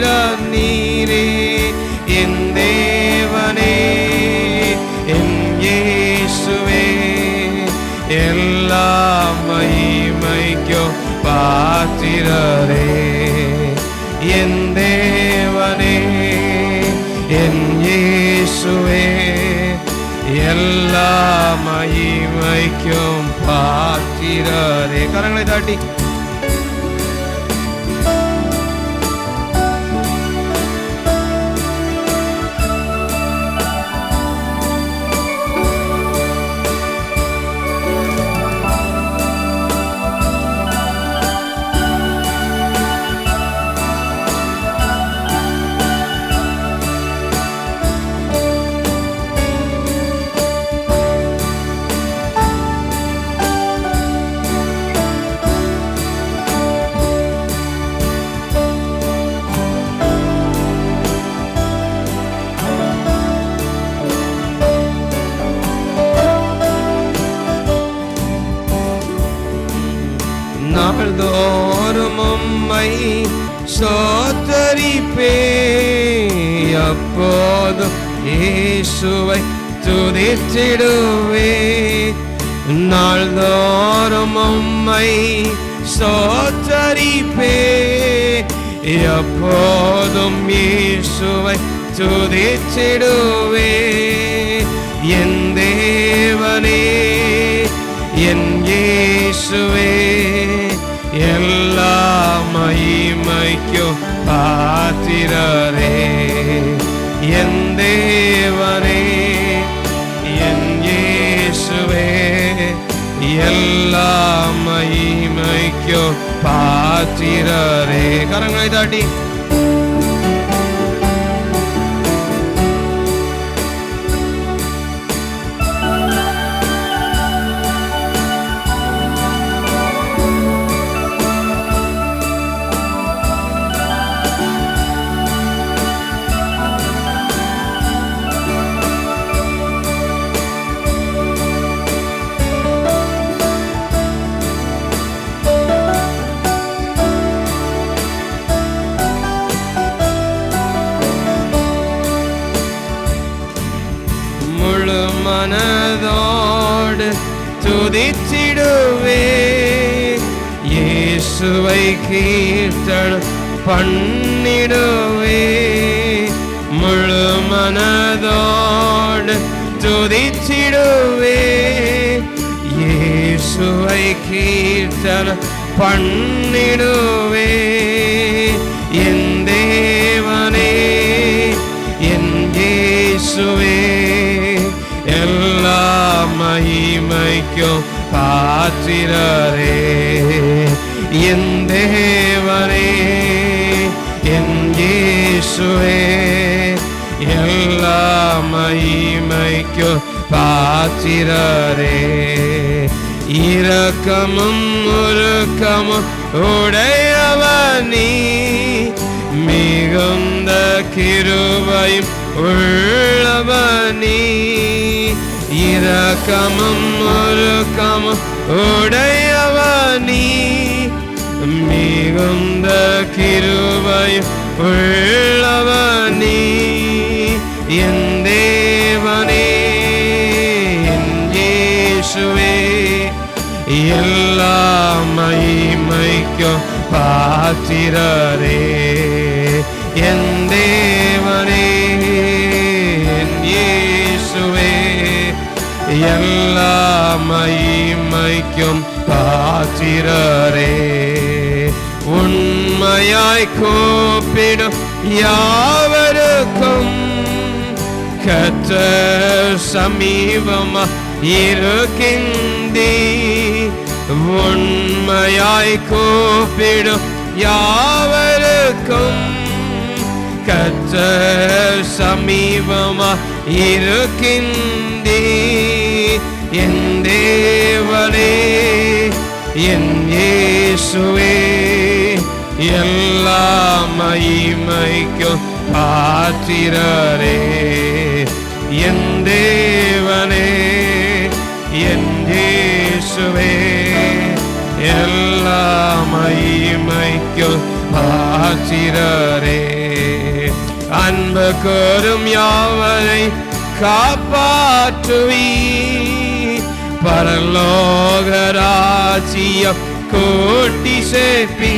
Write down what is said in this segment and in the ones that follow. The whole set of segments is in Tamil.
பாத்திர நீரே என் தேவனே என் இயேசுவே எல்லா மகிமைக்கும் பாத்திரரே. என் தேவனே என் இயேசுவே எல்லா மகிமைக்கும் பாத்திரரே. கரங்களை தாட்டி. சோத்தரிப்பே எப்போதும் இயேசுவை துதிச்சிடுவே என் தேவனே என் இயேசுவே எல்லா மகிமைக்கும் பாத்திரரே என் தேவனே பாத்திரரே. கரங்களை தாட்டி. இயேசுவை கீர்த்தன பண்ணிடுவே. முழு மனதோடு துதிச்சிடுவே. இயேசுவை கீர்த்தன பண்ணிடுவே. என் தேவனே என் இயேசுவே எல்லா மகிமைக்கும் பாத்திரரே என் தேவனே என் இயேசுவே எல்லா மகிமைக்கு பாத்திரரே. இரக்கமும் உருக்கமும் உடையவனீ மிகுந்த கிருவையும் உள்ளவனீ. இரக்கமும் ஒருக்கமும் உடையவனீ மிகுந்த கிருபையும் உள்ளவனீ என் தேவனே என் இயேசுவே எல்லா மகிமைக்கும் பாத்திரரே என் தேவனே என் இயேசுவே எல்லா மகிமைக்கும் பாத்திரரே உண்மையாய் கூப்பிடும் யாவருக்கும் கத்த சமீபமா இருக்கின்றி. உண்மையாய் கூப்பிடும் யாவருக்கும் கத்த சமீபமா இருக்கின்றி. என் தேவனே என் இயேசுவே எல்லா மகிமைக்கும் பாத்திரரே. என் தேவனே என் இயேசுவே எல்லா மகிமைக்கும் பாத்திரரே. அன்பு கூறும் யாவரை காப்பாற்றுவீ பரலோகராஜ்யம் கூட்டி சேர்ப்பி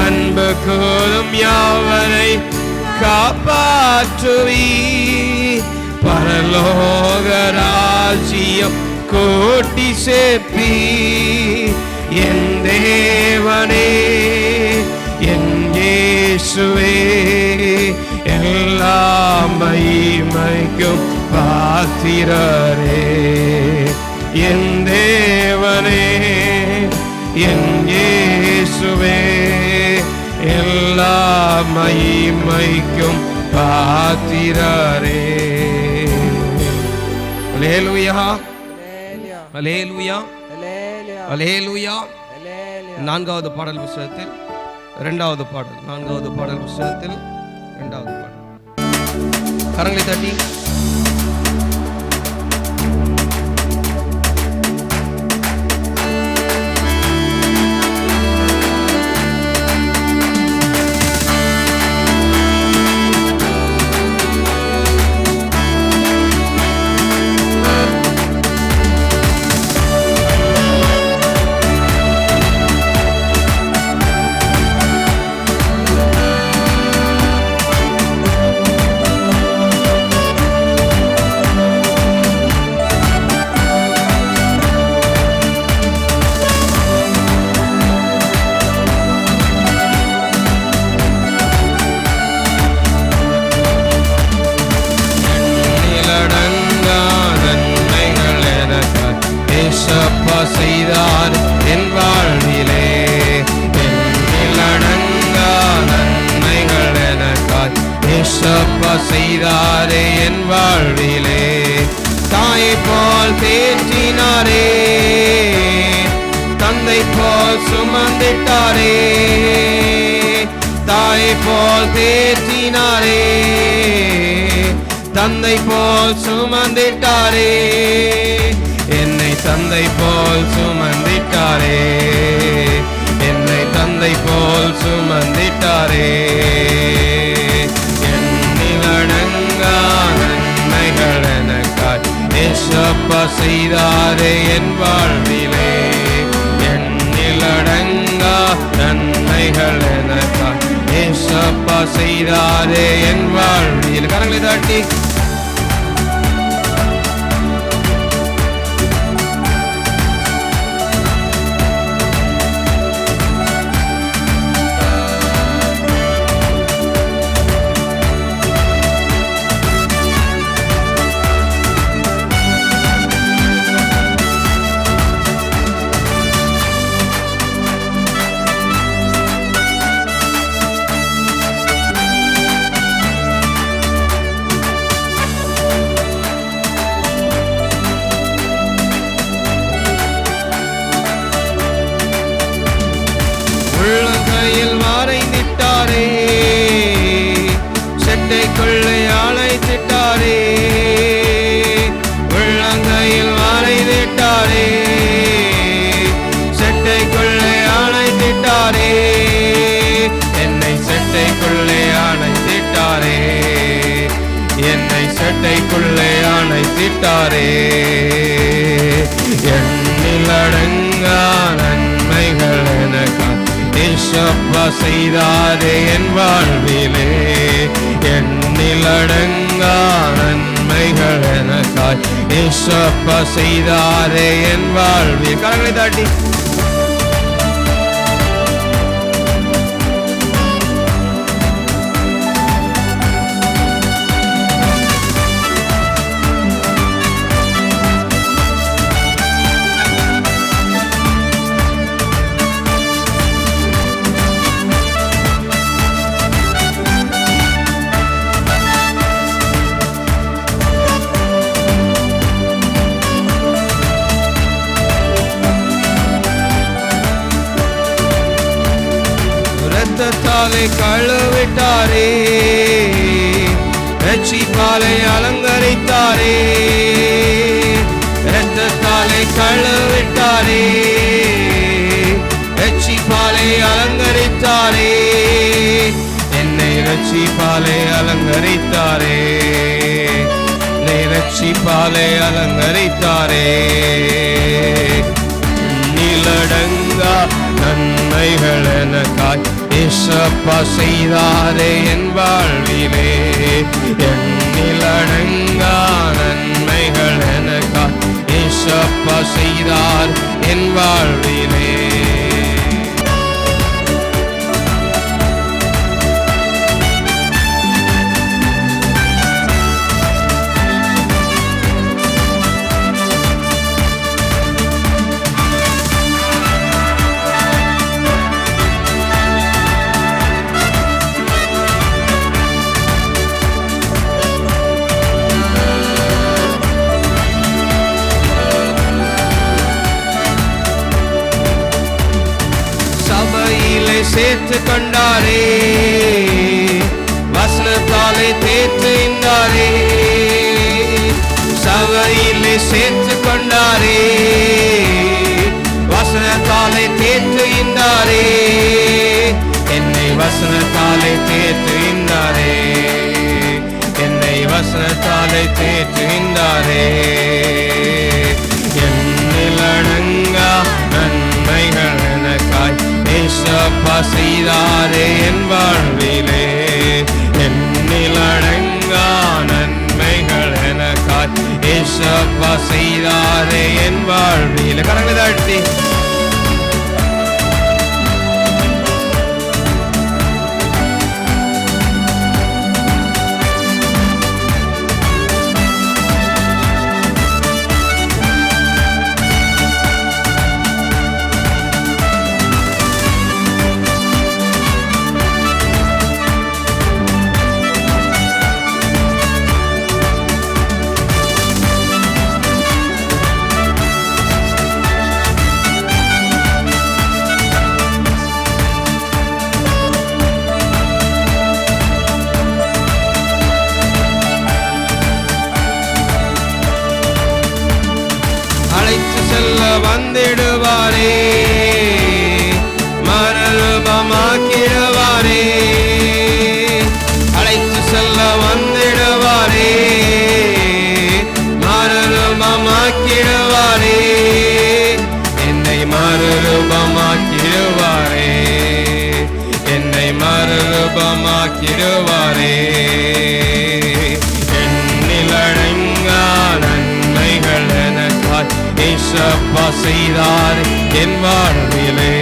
அன்பு கூறும் யாவரை காப்பாற்றுவி. பரலோகராஜ்யம் கூட்டி சேர்ப்பி என் தேவனே என் இயேசுவே எல்லாம் மகிமைக்கும் பாத்திரரே என் தேவனே என் இயேசுவே எல்லா மகிமைக்கும் பாத்திரரே அலேலுயா. அலேலுயா. அலேலுயா. நான்காவது பாடல் புஸ்தகத்தில் இரண்டாவது பாடல் நான்காவது பாடல் புஸ்தகத்தில் இரண்டாவது பாடல். கரங்களை தட்டி. சுமந்திட்டாரே தாயை போல் தேற்றினாரே தந்தை போல் சுமந்திட்டாரே என்னை தந்தை போல் சுமந்திட்டாரே என்னை தந்தை போல் சுமந்திட்டாரே நன்மைகள் எனக்காய் செய்தாரே என் வாழ்விலே நன்மைகள் எனக்காய் ஏசப்பா செய்தாரே என் வாழ்வில். கரங்களை தாட்டி விட்டாரே. எண்ணில் அடங்கா நன்மைகள் எனக்கா? செய்தாரே என் வாழ்விலே. எண்ணில் அடங்கா நன்மைகள் எனக்காய் செய்தாரே என் வாழ்வில். கரங்களை தாட்டி ரத்தத்தாலே கழுவிட்டாரே. ரட்சிப்பாலை அலங்கரித்தாரே. ரத்தத்தாலே கழுவிட்டாரே. ரட்சிப்பாலை அலங்கரித்தாரே. என்னை ரட்சிப்பாலை அலங்கரித்தாரே. என்னை ரட்சிப்பாலை அலங்கரித்தாரே. நிலடங்கா நன்மைகள் எனக்காய் இசப்பா செய்தாரே என் வாழ்விலே என் நிலடங்கான தேற்று கண்டாரே. வசனத்தாலே தேற்று இந்தாரே சபையிலே சேர்த்து கொண்டாரே. வசனத்தாலே தேற்று இந்தாரே என்னை வசனத்தாலே தேற்று இந்தாரே என்னை வசனத்தாலே தேற்று இந்தாரே ஏசப்பா செய்தாரே என் வாழ்விலே. என்னில் அடங்கா நன்மைகள் எனக்காய். ஏசப்பா செய்தாரே என் வாழ்விலே. கடங்களை தாழ்த்தி. வந்திடுவாரே. எனக்காய் செய்தார் என் வாழ்விலே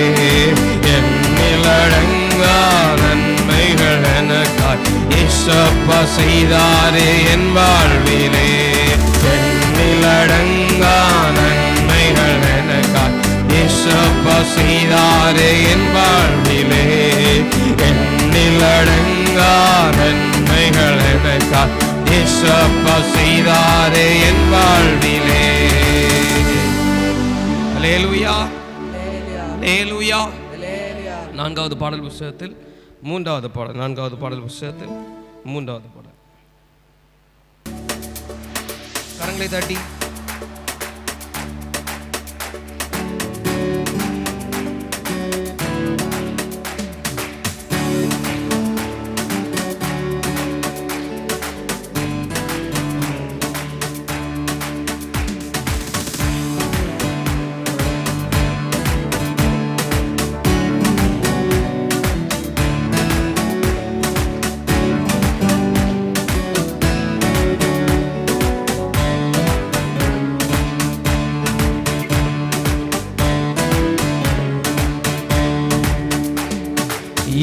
எண்ணிலடங்கா நன்மைகள் எனக்காய் இசப்பா செய்தாரே என் வாழ்விலே எண்ணிலடங்கா நன்மைகள் எனக்காய் இசப்பா செய்தாரே என் வாழ்விலே எண்ணிலடங்கா நன்மைகள் எனக்காய் இசப்பா செய்தாரே என் வாழ்விலே நான்காவது பாடல் புஸ்தகத்தில் மூன்றாவது பாடல் நான்காவது பாடல் புஸ்தகத்தில் மூன்றாவது பாடல். கரங்களை தட்டி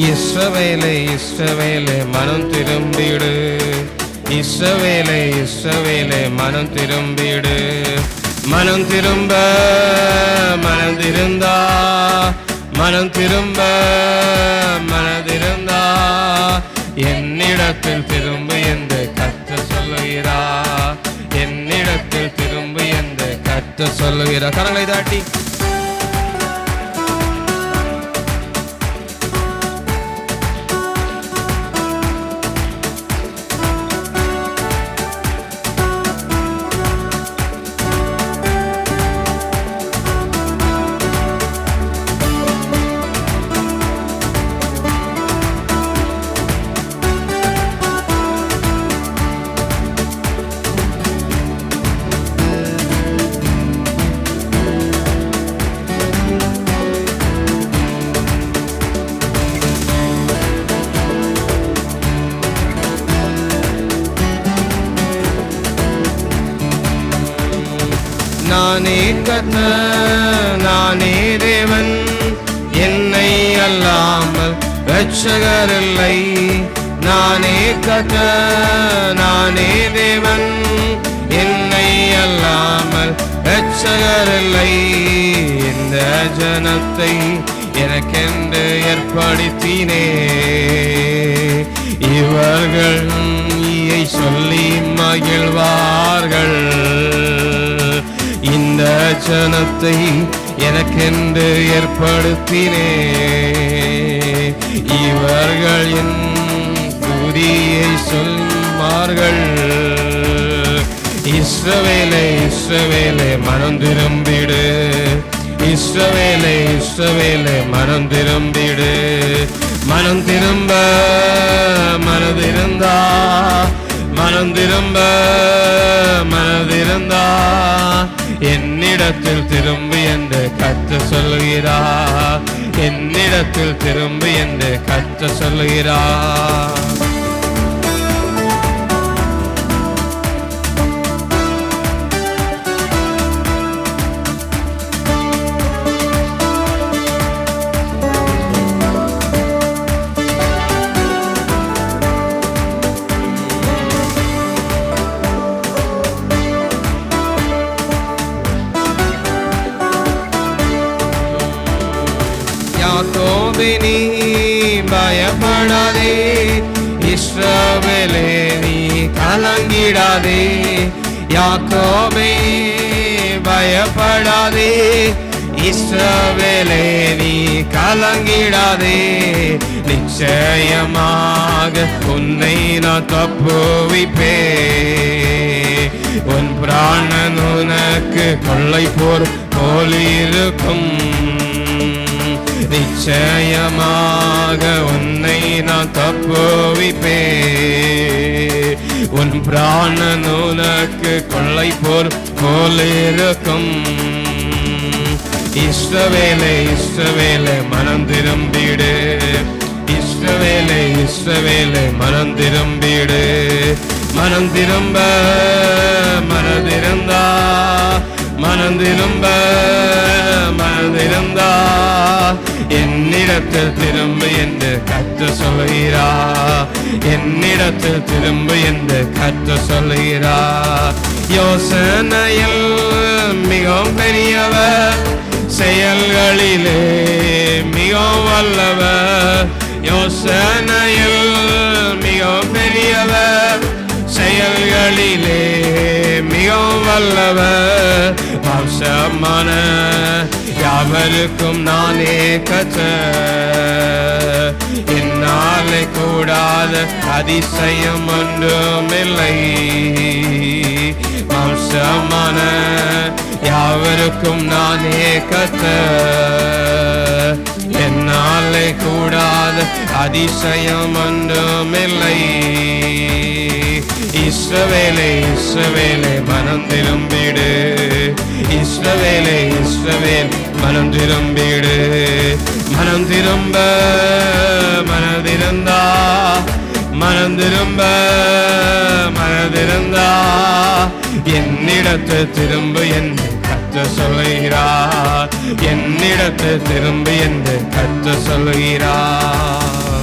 இஸ்ரவேலை இஸ்ரவேலை மனம் திரும்பிடு. இஸ்ரவேலை இஸ்ரவேலை மனம் திரும்பிடு. மனம் திரும்ப மனம் திருந்தா. மனம் திரும்ப மனதிருந்தா என்னிடத்தில் திரும்ப என்று கத்த சொல்லுகிறா என்னிடத்தில் திரும்ப என்று கத்த சொல்லுகிறா கரங்களை தாட்டி. இரட்சகர் இல்லை நானே கத நானே தேவன். என்னை அல்லாமல் இரட்சகர் இல்லை இந்த ஜனத்தை எனக்கென்று ஏற்படுத்தினே. இவர்கள் நீயை சொல்லி மகிழ்வார்கள். இந்த ஜனத்தை எனக்கென்று ஏற்படுத்தினே இவர்கள் என் துதியை சொல்வார்கள் இஸ்ரவேலே இஸ்ரவேலே மனம் திரும்பிடு. இஸ்ரவேலே இஸ்ரவேலே மனம் திரும்பிடு. மனம் திரும்ப மனதிருந்தா மனம் திரும்ப மனதிருந்தா என்னிடத்தில் திரும்பு என்று கற்று சொல்லுகிறா என்னிடத்தில் திரும்பு என்று கற்று சொல்லுகிறா யாக்கோபே பயப்படாதே. இஸ்ரவேலே நீ கலங்கிடாதே. நிச்சயமாக உன்னை நான் தப்புவிப்பே. உன் பிராணன் உனக்கு கொள்ளை போர் போலிருக்கும். நிச்சயமாக உன்னை நான் தப்புவிப்பே. உன் பிராணன் உனக்கு கொள்ளை போர் போலிருக்கும். இஷ்டவேலை இஷ்டவேலை மனம் திரும்பிடு இஷ்டவேலை இஷ்டவேலை மனம் திரும்பிடு மனம் திரும்ப மனதிருந்தா மனம் திரும்ப மனதிருந்தா என்னிடத்தில் திரும்ப என்று கற்று சொல்கிறா என்னிடத்தில் திரும்பு என்று கற்று சொல்கிறா யோசனையில் மிகவும் பெரியவர் செயல்களிலே மிகவும் வல்லவர். யோசனையில் மிகவும் பெரியவர் செயல்களிலே மிகவும் வல்லவர். வம்சமான யாவருக்கும் நானே கற்ற என்னாலே கூடாத அதிசயம் ஒன்றுமில்லை. வம்சமான யாவருக்கும் நானே கத்த என்னாலே கூடாத அதிசயம் ஒன்றுமில்லை. இஸ்ரவேலே இஸ்ரவேலே மனம் திரும்பிடு. இஸ்ரவேலே இஸ்ரவேல் மனம் திரும்பிடு. மனம் திரும்ப மனதிருந்தா மனம் திரும்ப மனதிருந்தா என்னிடத்து திரும்ப என்று கத்த சொல்கிறார் என்னிடத்து திரும்ப என்று கத்த சொல்கிறார்